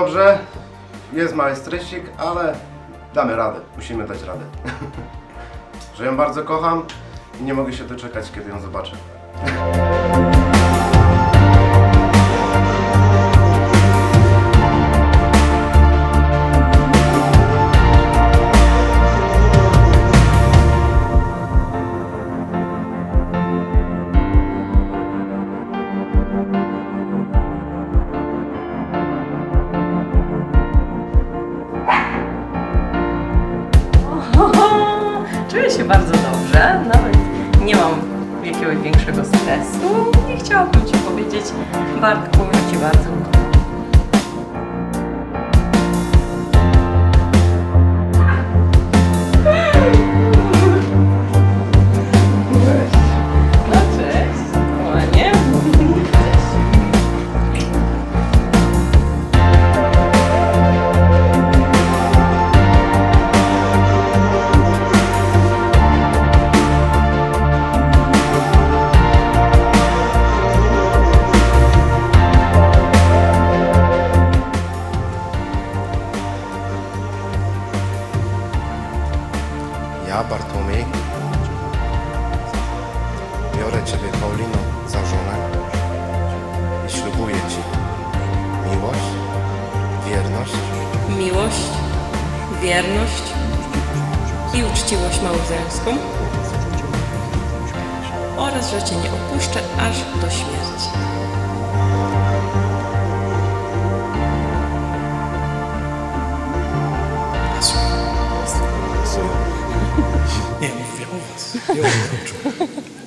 dobrze, jest mały strysik, ale damy radę, musimy dać radę. że ją bardzo kocham i nie mogę się doczekać, kiedy ją zobaczę. Się bardzo dobrze, nawet nie mam jakiegoś większego stresu. Nie chciałabym Ci powiedzieć, Bartku, ja Cię bardzo Ja, Bartłomiej, biorę Ciebie, Paulino, za żonę i ślubuję Ci miłość, wierność. Miłość, wierność i uczciwość małżeńską. Oraz, że Cię nie opuszczę aż do śmierci. 你不要说，不要说。